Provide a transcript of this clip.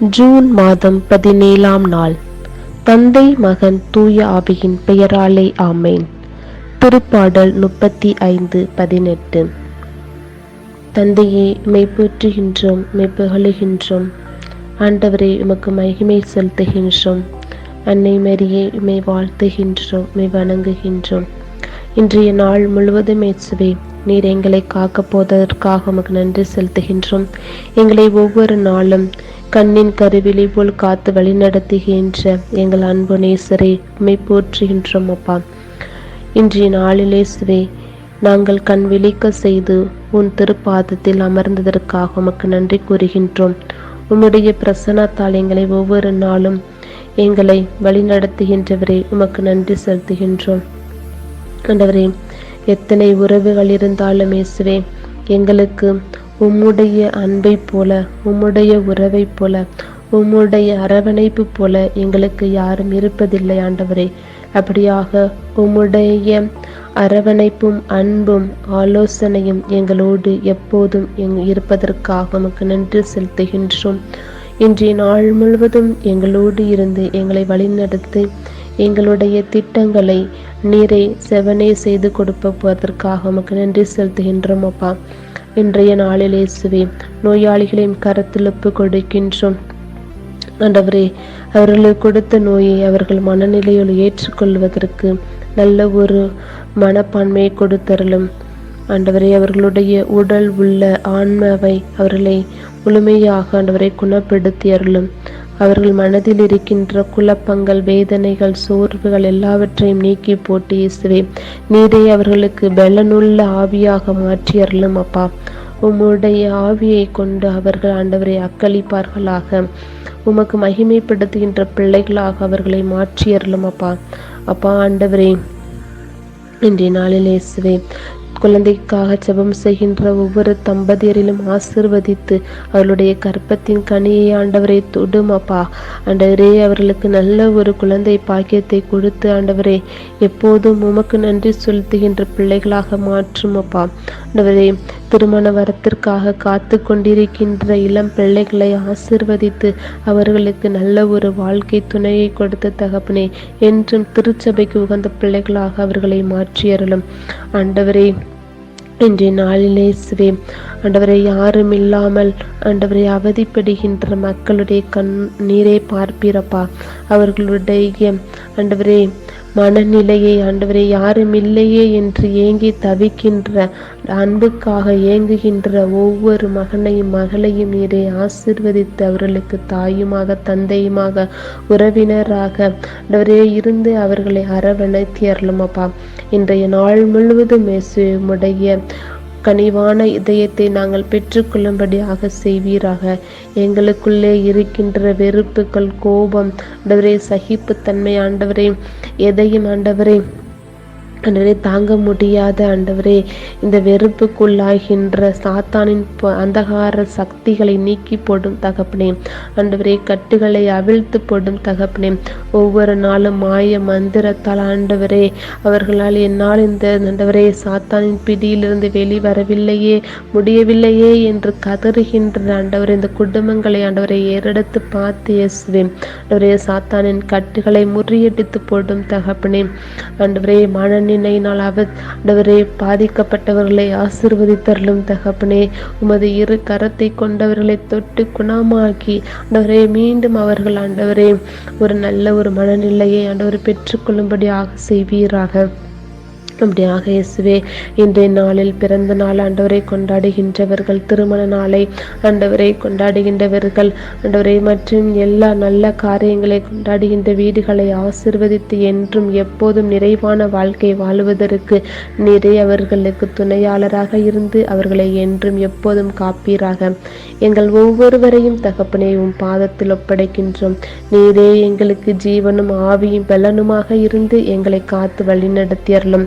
June மாதம் பதினேழாம் நாள். தந்தை மகன் தூய ஆவியின் பெயராலே ஆமேன். திருப்பாடல் முப்பத்தி ஐந்து பதினெட்டு. தந்தையே மெய்ப்பூற்றுகின்றோம் மெய்ப்புகழுகின்றோம். ஆண்டவரே உமக்கு மகிமை செலுத்துகின்றோம். அன்னை மரியே மெய் வாழ்த்துகின்றோம் மெய் வணங்குகின்றோம். இன்றைய நாள் முழுவதும் இயேசுவே நீர் எங்களை காக்க போவதற்காக உமக்கு நன்றி செலுத்துகின்றோம். எங்களை ஒவ்வொரு நாளும் கண்ணின் கருவிலை போல் காத்து வழிநடத்துகின்ற எங்கள் அன்பு நேசரை உமை போற்றுகின்றோம் அப்பா. இன்றைய நாளிலே சுவே நாங்கள் கண் விழிக்க செய்து உன் திருப்பாதத்தில் அமர்ந்ததற்காக உமக்கு நன்றி கூறுகின்றோம். உம்முடைய பிரசனத்தால் எங்களை ஒவ்வொரு நாளும் எங்களை வழிநடத்துகின்றவரே உமக்கு நன்றி செலுத்துகின்றோம். ஆண்டவரே எத்தனை உறவுகள் இருந்தாலும் இயேசுவே எங்களுக்கு உம்முடைய அன்பை போல உம்முடைய உறவை போல உம்முடைய அரவணைப்பு போல எங்களுக்கு யாரும் இருப்பதில்லை ஆண்டவரே. அப்படியாக உம்முடைய அரவணைப்பும் அன்பும் ஆலோசனையும் எங்களோடு எப்போதும் எங் இருப்பதற்காக உமக்கு நன்றி செலுத்துகின்றோம். இன்றைய நாள் முழுவதும் எங்களோடு இருந்து எங்களை வழிநடத்தி எங்களுடைய திட்டங்களை நீரை செவனே செய்து கொடுப்பதற்காக உமக்கு நன்றி செலுத்துகின்றோம் அப்பா. இன்றைய நாளில் இயேசுவே நோயாளிகளையும் கரத்தில் ஒப்பு கொடுக்கின்றோம். ஆண்டவரே அவர்களுக்கு கொடுத்த நோயை அவர்கள் மனநிலையில் ஏற்றுக்கொள்வதற்கு நல்ல ஒரு மனப்பான்மையை கொடுத்தருளும். அன்றவரே அவர்களுடைய உடல் உள்ள ஆன்மாவை அவர்களை முழுமையாக ஆண்டவரை குணப்படுத்தி அருளும் அவர்கள் மனதில் இருக்கின்ற குழப்பங்கள் வேதனைகள் சோர்வுகள் எல்லாவற்றையும் நீக்கி போட்டு இயேசுவே நீரே அவர்களுக்கு பலனுள்ள ஆவியாக மாற்றி அருளும் அப்பா. உம்முடைய ஆவியை கொண்டு அவர்கள் ஆண்டவரை அக்களிப்பார்களாக. உமக்கு மகிமைப்படுத்துகின்ற பிள்ளைகளாக அவர்களை மாற்றி அருளும் அப்பா. அப்பா ஆண்டவரே இன்றைய நாளில் இயேசுவே குழந்தைக்காக ஜெபம் செய்கின்ற ஒவ்வொரு தம்பதியரிலும் ஆசிர்வதித்து அவர்களுடைய கற்பத்தின் கனியை ஆண்டவரை தொடும் அப்பா. ஆண்டவரே அவர்களுக்கு நல்ல ஒரு குழந்தை பாக்கியத்தை கொடுத்து ஆண்டவரே எப்போதும் உமக்கு நன்றி செலுத்துகின்ற பிள்ளைகளாக மாற்றும் அப்பா. ஆண்டவரே திருமண வரத்திற்காக காத்து கொண்டிருக்கின்ற இளம் பிள்ளைகளை ஆசிர்வதித்து அவர்களுக்கு நல்ல ஒரு வாழ்க்கை துணையை கொடுத்த தகப்பனே என்றும் திருச்சபைக்கு உகந்த பிள்ளைகளாக அவர்களை மாற்றியறலும் ஆண்டவரே இன்றைய நாளிலே சிவே ஆண்டவரை யாரும் இல்லாமல் ஆண்டவரை அவதிப்படுகின்ற மக்களுடைய கண் நீரை பார்ப்பீரப்பா. அவர்களுடைய ஆண்டவரே மனநிலையை ஆண்டவரே யாரும் இல்லையே என்று ஏங்கி தவிக்கின்ற அன்புக்காக ஏங்குகின்ற ஒவ்வொரு மகனையும் மகளையும் நீரை ஆசிர்வதித்து அவர்களுக்கு தாயுமாக தந்தையுமாக உறவினராக அவரே இருந்து அவர்களை அரவணைத்தி அருளுமப்பா. இன்றைய நாள் முழுவதும் இயேசுடைய கனிவான இதயத்தை நாங்கள் பெற்றுக்கொள்ளும்படியாக செய்வீராக. எங்களுக்குள்ளே இருக்கின்ற வெறுப்புகள் கோபம் ஆண்டவரே சகிப்புத்தன்மை ஆண்டவரே எதையும் ஆண்டவரே அன்றவரே தாங்க முடியாத ஆண்டவரே இந்த வெறுப்புக்குள்ளாகின்ற சாத்தானின் அந்தகார சக்திகளை நீக்கி போடும் தகப்பனே. ஆண்டவரே கட்டுகளை அவிழ்த்து போடும் தகப்பனே. ஒவ்வொரு நாளும் மாய மந்திரத்தால் ஆண்டவரே அவர்களால் என்னால் இந்த ஆண்டவரே சாத்தானின் பிடியிலிருந்து வெளிவரவில்லையே முடியவில்லையே என்று கதறுகின்ற ஆண்டவர் இந்த குடும்பங்களை ஆண்டவரை ஏறெடுத்து பார்த்து இயேசுவேன் ஆண்டவரே சாத்தானின் கட்டுகளை முறியடித்து போடும் தகப்பனே. ஆண்டவரே மனநி நினைனால் அவர் ஆண்டவரே பாதிக்கப்பட்டவர்களை ஆசிர்வதித்தருளும் தகப்பனே உமது இரு கரத்தை கொண்டவர்களை தொட்டு குணமாக்கி. ஆண்டவரே மீண்டும் அவர்கள் ஆண்டவரே ஒரு நல்ல ஒரு மனநிலையை ஆண்டவர் பெற்றுக்கொள்ளும்படியாக செய்வீராக. அப்படியாக இயேசுவே இன்றைய நாளில் பிறந்த நாள் ஆண்டவரை கொண்டாடுகின்றவர்கள் திருமண நாளை ஆண்டவரை கொண்டாடுகின்றவர்கள் ஆண்டவரை மற்றும் எல்லா நல்ல காரியங்களை கொண்டாடுகின்ற வீடுகளை ஆசிர்வதித்து என்றும் எப்போதும் நிறைவான வாழ்க்கை வாழுவதற்கு நிறைய அவர்களுக்கு துணையாளராக இருந்து அவர்களை என்றும் எப்போதும் காப்பீராக. எங்கள் ஒவ்வொருவரையும் தகப்பனையும் பாதத்தில் ஒப்படைக்கின்றோம். நீரே எங்களுக்கு ஜீவனும் ஆவியும் பலனுமாக இருந்து எங்களை காத்து வழிநடத்தியறலும்